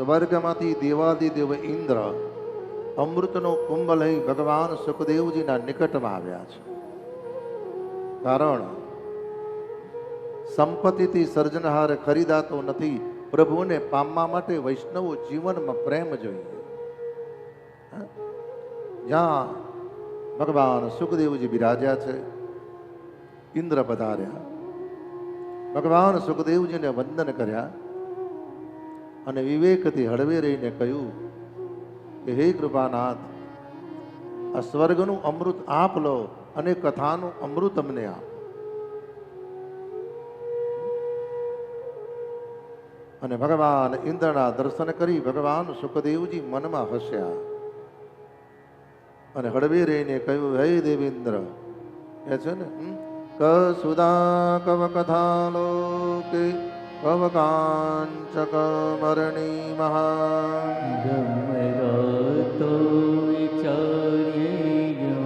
સ્વર્ગમાંથી દેવાદિદેવ ઇન્દ્ર અમૃતનો કુંભ લઈ ભગવાન સુખદેવજીના નિકટમાં આવ્યા છે. કારણ સંપત્તિથી સર્જનહાર ખરીદાતો નથી, પ્રભુને પામવા માટે વૈષ્ણવો જીવનમાં પ્રેમ જોઈએ? જ્યાં ભગવાન સુખદેવજી બિરાજ્યા છે, ઇન્દ્ર પધાર્યા. ભગવાન સુખદેવજીને વંદન કર્યા. અને વિવેકથી હળવે રહીને કહ્યું કે હે કૃપાનાથ, આ સ્વર્ગનું અમૃત આપ લો અને કથાનું અમૃત અમને આપ. અને ભગવાન ઇન્દ્રના દર્શન કરી ભગવાન સુખદેવજી મનમાં હસ્યા. અને હળવે રહીને કહ્યું, હે દેવેન્દ્ર કે છે ને કસુદા કવ કથા લોકે કવકાંચકમરણી મહા ગમરતો વિચાર્ય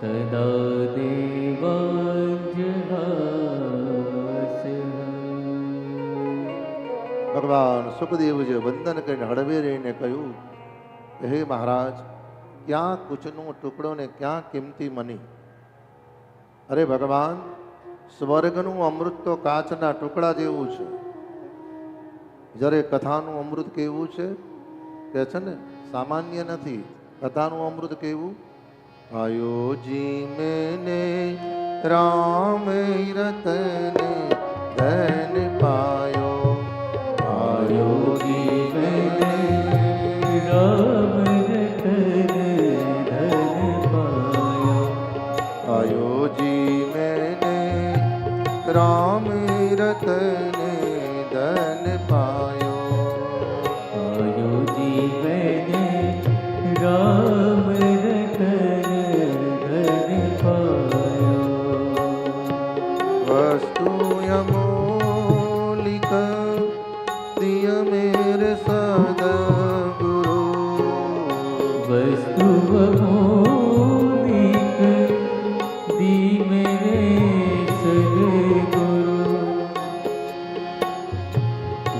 તદા દેવ ભગવાન સુખદેવજીએ વંદન કરીને હળવે રહીને કહ્યું હે મહારાજ ક્યાં કૂચનું ટુકડો ને ક્યાં કિંમતી મની અરે ભગવાન સ્વર્ગનું અમૃત તો કાચના ટુકડા જેવું છે. જ્યારે કથાનું અમૃત કેવું છે? કે છે ને, સામાન્ય નથી. કથાનું અમૃત કેવું? આયોજી મેને રામ રતને ધન પાયો. આયોજી મેને રામ રતને ધન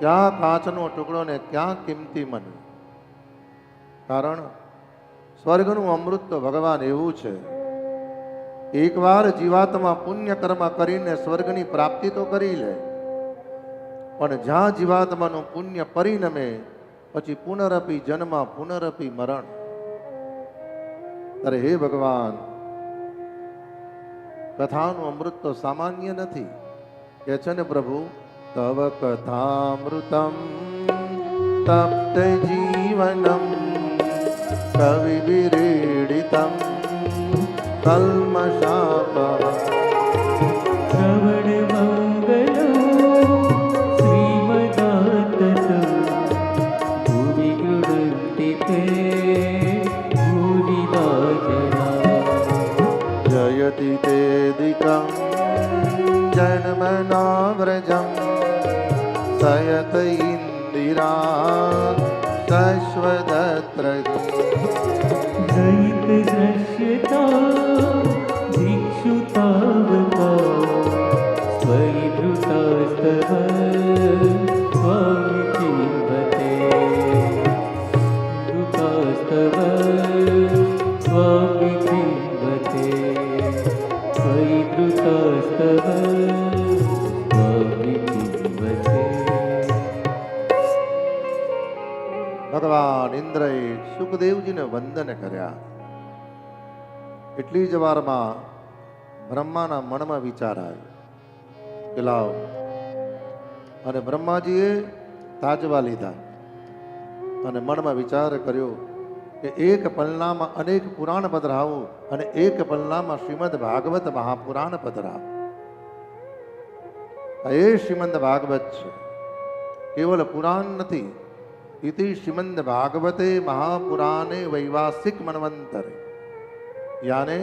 ક્યાં કાચનો ટુકડો ને ક્યાં કિંમતી મન કારણ સ્વર્ગનું અમૃત તો ભગવાન એવું છે, એકવાર જીવાત્મા પુણ્ય કર્મ કરીને સ્વર્ગની પ્રાપ્તિ તો કરી લે, પણ જ્યાં જીવાત્માનું પુણ્ય પરિણમે, પછી પુનરપી જન્મ, પુનરપી મરણ. અરે હે ભગવાન, કથાનું અમૃત તો સામાન્ય નથી. કે છે ને પ્રભુ? तव कथामृतं तप्तजीवनं कविभिरीडितं कल्मषापः श्रवणमङ्गलो श्रीमदात जयति तेदिकं जन्मनाव्रजम् तयत इन्दिरा तश्वदत्र जयित दृश्यता दिक्षुतावता स्वयि સુખદેવજીને વંદન કર્યા. એટલી જ વારમાં બ્રહ્માના મનમાં વિચાર આવ્યો કે લાવ, અને બ્રહ્માજીએ તાજવા લીધા અને મનમાં વિચાર કર્યો કે એક પલનામાં અનેક પુરાણ પધરાવો અને એક પલનામાં શ્રીમદ ભાગવત મહાપુરાણ પધરાવો. એ શ્રીમદ ભાગવત છે. કેવલ પુરાણ નથી ઇતિ શ્રીમદ ભાગવતે મહાપુરાણે વૈવાસિક મનવંતરે યાને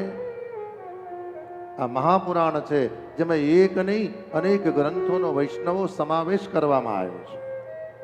આ મહાપુરાણ છે જેમાં એક નહીં અનેક ગ્રંથોનો વૈષ્ણવો સમાવેશ કરવામાં આવ્યો છે